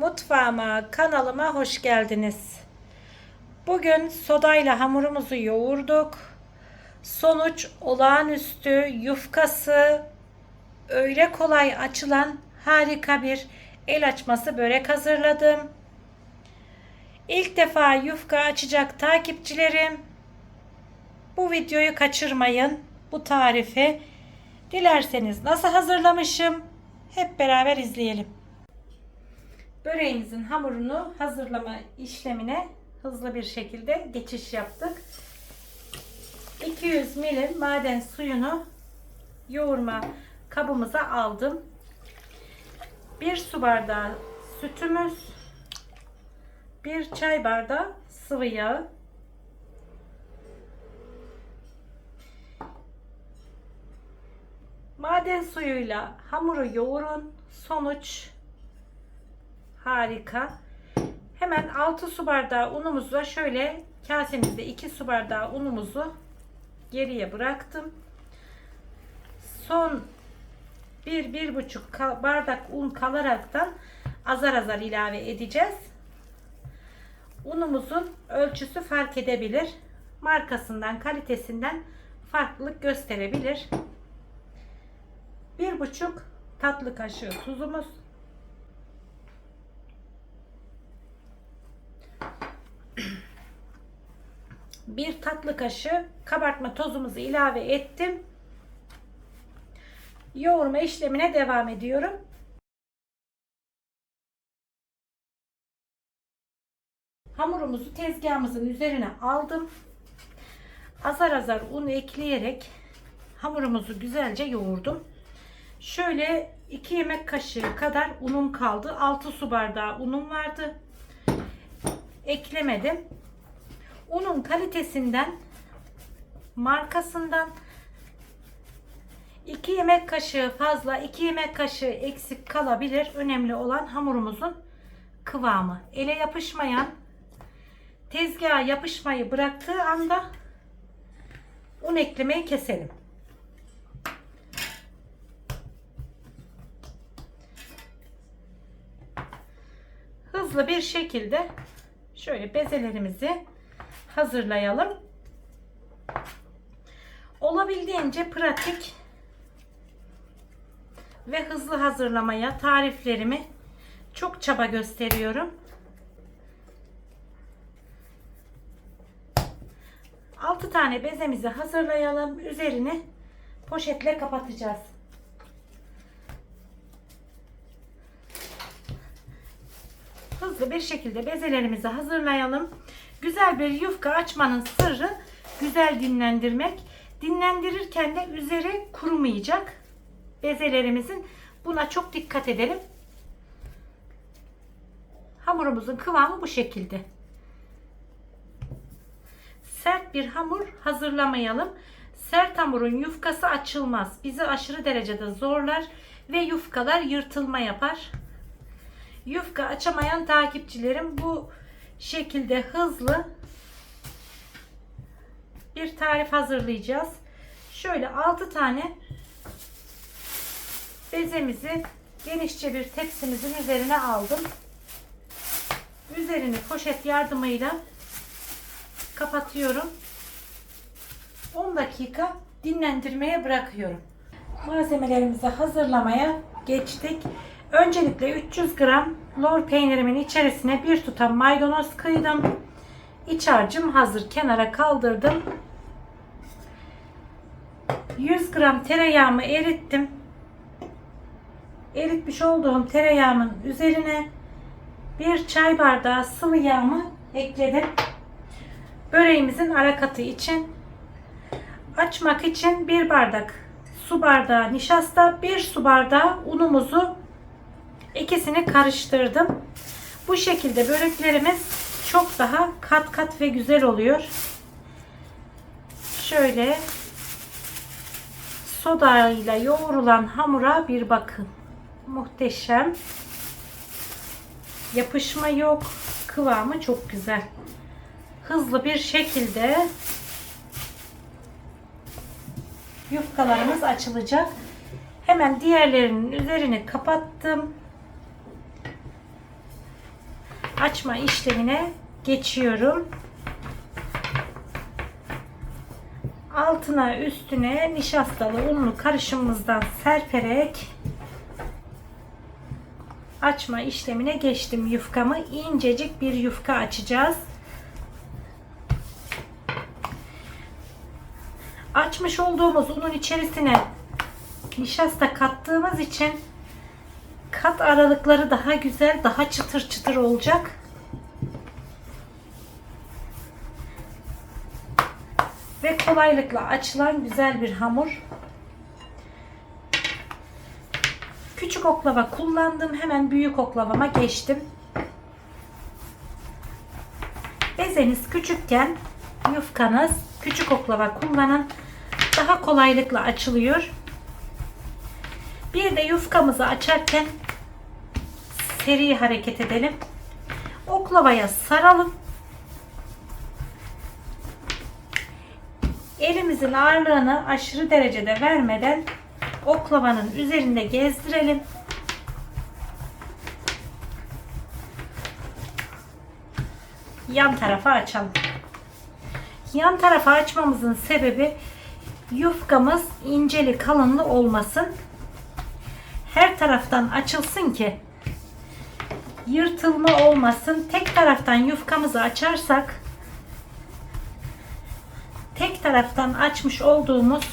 Mutfağıma, kanalıma hoş geldiniz. Bugün sodayla hamurumuzu yoğurduk. Sonuç olağanüstü, yufkası öyle kolay açılan harika bir el açması börek hazırladım. İlk defa yufka açacak takipçilerim bu videoyu kaçırmayın. Bu tarifi dilerseniz nasıl hazırlamışım hep beraber izleyelim. Böreğimizin hamurunu hazırlama işlemine hızlı bir şekilde geçiş yaptık. 200 ml maden suyunu yoğurma kabımıza aldım. 1 su bardağı sütümüz, 1 çay bardağı sıvı yağ, Maden suyuyla hamuru yoğurun. Sonuç harika. Hemen 6 su bardağı unumuzu şöyle kasemizde 2 su bardağı unumuzu geriye bıraktım. Son 1-1,5 bardak un kalaraktan azar azar ilave edeceğiz. Unumuzun ölçüsü fark edebilir. Markasından, kalitesinden farklılık gösterebilir. Bir buçuk tatlı kaşığı tuzumuz. Bir tatlı kaşığı kabartma tozumuzu ilave ettim. Yoğurma işlemine devam ediyorum. Hamurumuzu tezgahımızın üzerine aldım. Azar azar un ekleyerek hamurumuzu güzelce yoğurdum. Şöyle 2 yemek kaşığı kadar unum kaldı. 6 su bardağı unum vardı. Eklemedim. Unun kalitesinden markasından 2 yemek kaşığı fazla, 2 yemek kaşığı eksik kalabilir. Önemli olan hamurumuzun kıvamı. Ele yapışmayan, tezgaha yapışmayı bıraktığı anda un eklemeyi keselim. hızlı bir şekilde şöyle bezelerimizi hazırlayalım. Olabildiğince pratik ve hızlı hazırlamaya tariflerimi çok çaba gösteriyorum. 6 tane bezemizi hazırlayalım. Üzerini poşetle kapatacağız. hızlı bir şekilde bezelerimizi hazırlayalım. Güzel bir yufka açmanın sırrı güzel dinlendirmek. Dinlendirirken de üzeri kurumayacak bezelerimizin. Buna çok dikkat edelim. Hamurumuzun kıvamı bu şekilde. Sert bir hamur hazırlamayalım. Sert hamurun yufkası açılmaz. Bizi aşırı derecede zorlar ve yufkalar yırtılma yapar yufka açamayan takipçilerim bu şekilde hızlı bir tarif hazırlayacağız. Şöyle 6 tane bezemizi genişçe bir tepsimizin üzerine aldım. Üzerini poşet yardımıyla kapatıyorum. 10 dakika dinlendirmeye bırakıyorum. Malzemelerimizi hazırlamaya geçtik. Öncelikle 300 gram lor peynirimin içerisine bir tutam maydanoz kıydım. İç harcım hazır kenara kaldırdım. 100 gram tereyağımı erittim. Eritmiş olduğum tereyağımın üzerine bir çay bardağı sıvı yağımı ekledim. Böreğimizin ara katı için açmak için bir bardak su bardağı nişasta, bir su bardağı unumuzu İkisini karıştırdım. Bu şekilde böreklerimiz çok daha kat kat ve güzel oluyor. Şöyle soda ile yoğrulan hamura bir bakın. Muhteşem. Yapışma yok. Kıvamı çok güzel. Hızlı bir şekilde yufkalarımız açılacak. Hemen diğerlerinin üzerini kapattım. Açma işlemine geçiyorum. Altına üstüne nişastalı unlu karışımımızdan serperek açma işlemine geçtim yufkamı. incecik bir yufka açacağız. Açmış olduğumuz unun içerisine nişasta kattığımız için kat aralıkları daha güzel, daha çıtır çıtır olacak. Ve kolaylıkla açılan güzel bir hamur. Küçük oklava kullandım. Hemen büyük oklavama geçtim. Bezeniz küçükken yufkanız küçük oklava kullanın. Daha kolaylıkla açılıyor. Bir de yufkamızı açarken seri hareket edelim. Oklavaya saralım. Elimizin ağırlığını aşırı derecede vermeden oklavanın üzerinde gezdirelim. Yan tarafa açalım. Yan tarafa açmamızın sebebi yufkamız inceli kalınlı olmasın. Her taraftan açılsın ki yırtılma olmasın. Tek taraftan yufkamızı açarsak tek taraftan açmış olduğumuz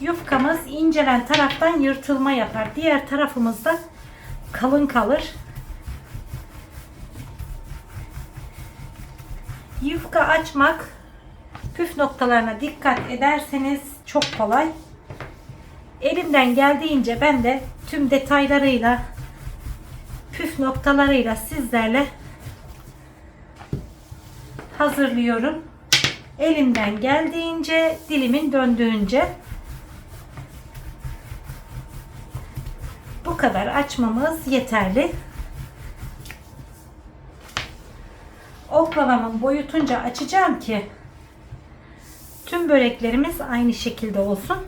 yufkamız incelen taraftan yırtılma yapar. Diğer tarafımızda kalın kalır. Yufka açmak püf noktalarına dikkat ederseniz çok kolay. Elimden geldiğince ben de tüm detaylarıyla püf noktalarıyla sizlerle hazırlıyorum. Elimden geldiğince, dilimin döndüğünce bu kadar açmamız yeterli. Oklavamın boyutunca açacağım ki tüm böreklerimiz aynı şekilde olsun.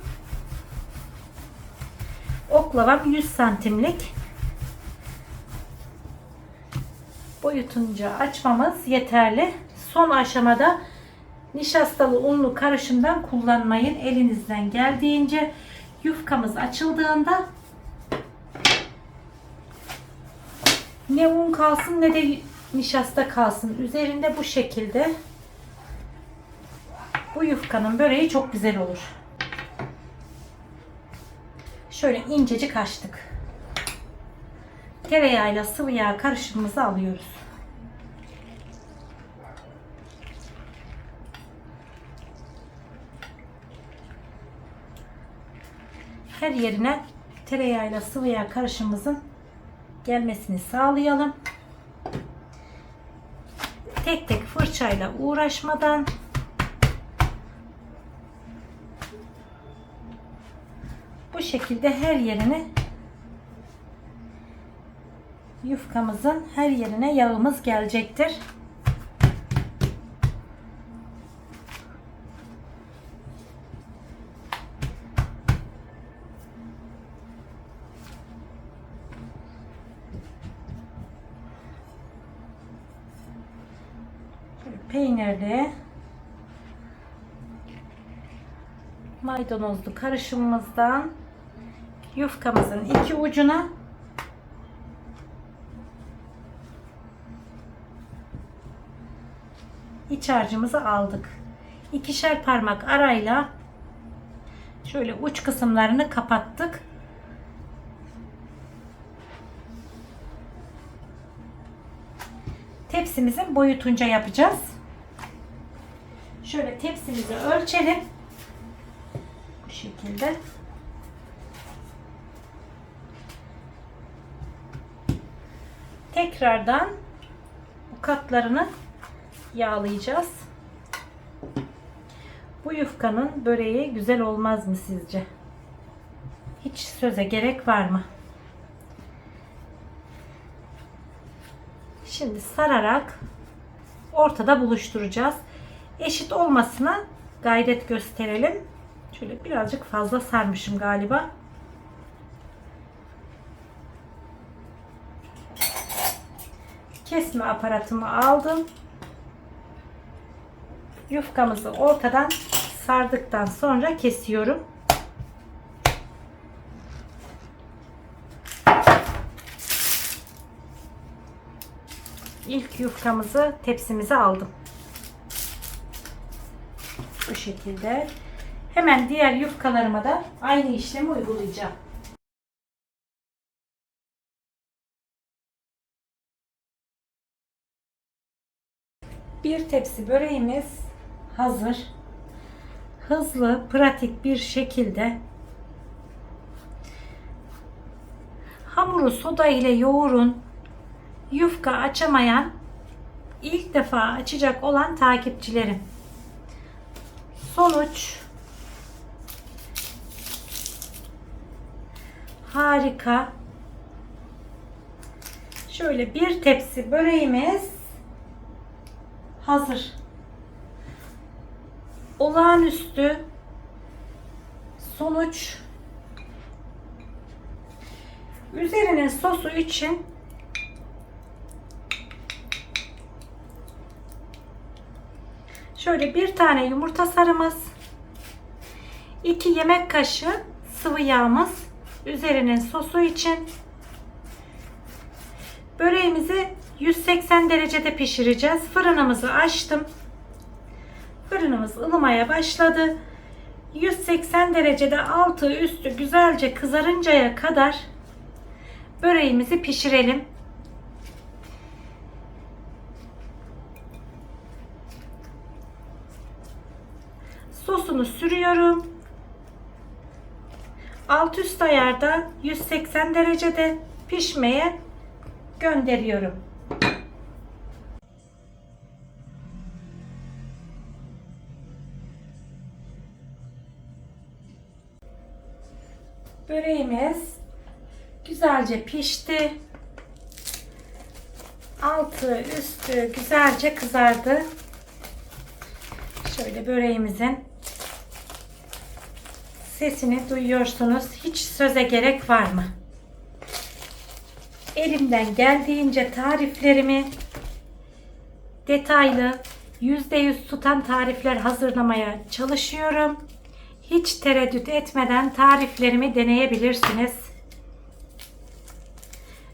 Oklavam 100 santimlik. Boyutunca açmamız yeterli. Son aşamada nişastalı unlu karışımdan kullanmayın. Elinizden geldiğince yufkamız açıldığında ne un kalsın ne de nişasta kalsın. Üzerinde bu şekilde bu yufkanın böreği çok güzel olur. Şöyle incecik açtık. Tereyağıyla sıvı yağ karışımımızı alıyoruz. Her yerine tereyağıyla sıvı yağ karışımımızın gelmesini sağlayalım. Tek tek fırçayla uğraşmadan bu şekilde her yerine yufkamızın her yerine yağımız gelecektir. Peynirli maydanozlu karışımımızdan yufkamızın iki ucuna iç harcımızı aldık. İkişer parmak arayla şöyle uç kısımlarını kapattık. Tepsimizin boyutunca yapacağız. Şöyle tepsimizi ölçelim. Bu şekilde. Tekrardan bu katlarını yağlayacağız. Bu yufkanın böreği güzel olmaz mı sizce? Hiç söze gerek var mı? Şimdi sararak ortada buluşturacağız. Eşit olmasına gayret gösterelim. Şöyle birazcık fazla sarmışım galiba. Kesme aparatımı aldım. Yufkamızı ortadan sardıktan sonra kesiyorum. İlk yufkamızı tepsimize aldım. Bu şekilde. Hemen diğer yufkalarıma da aynı işlemi uygulayacağım. Bir tepsi böreğimiz hazır. Hızlı, pratik bir şekilde hamuru soda ile yoğurun. Yufka açamayan ilk defa açacak olan takipçilerim. Sonuç harika. Şöyle bir tepsi böreğimiz hazır. Olağanüstü sonuç üzerinin sosu için şöyle bir tane yumurta sarımız 2 yemek kaşığı sıvı yağımız üzerinin sosu için böreğimizi 180 derecede pişireceğiz. Fırınımızı açtım. Fırınımız ılımaya başladı. 180 derecede altı üstü güzelce kızarıncaya kadar böreğimizi pişirelim. Sosunu sürüyorum. Alt üst ayarda 180 derecede pişmeye gönderiyorum. Böreğimiz güzelce pişti. Altı üstü güzelce kızardı. Şöyle böreğimizin sesini duyuyorsunuz. Hiç söze gerek var mı? Elimden geldiğince tariflerimi detaylı, %100 tutan tarifler hazırlamaya çalışıyorum. Hiç tereddüt etmeden tariflerimi deneyebilirsiniz.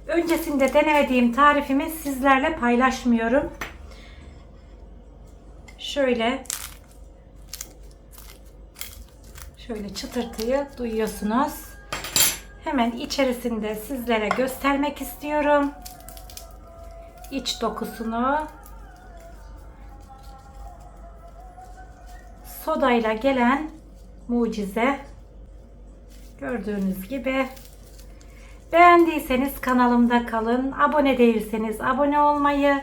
Öncesinde denemediğim tarifimi sizlerle paylaşmıyorum. Şöyle şöyle çıtırtıyı duyuyorsunuz. Hemen içerisinde sizlere göstermek istiyorum. İç dokusunu sodayla gelen mucize. Gördüğünüz gibi. Beğendiyseniz kanalımda kalın. Abone değilseniz abone olmayı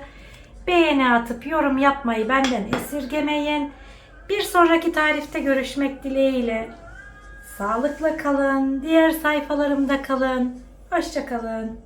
beğeni atıp yorum yapmayı benden esirgemeyin. Bir sonraki tarifte görüşmek dileğiyle. Sağlıkla kalın diğer sayfalarımda kalın. Hoşça kalın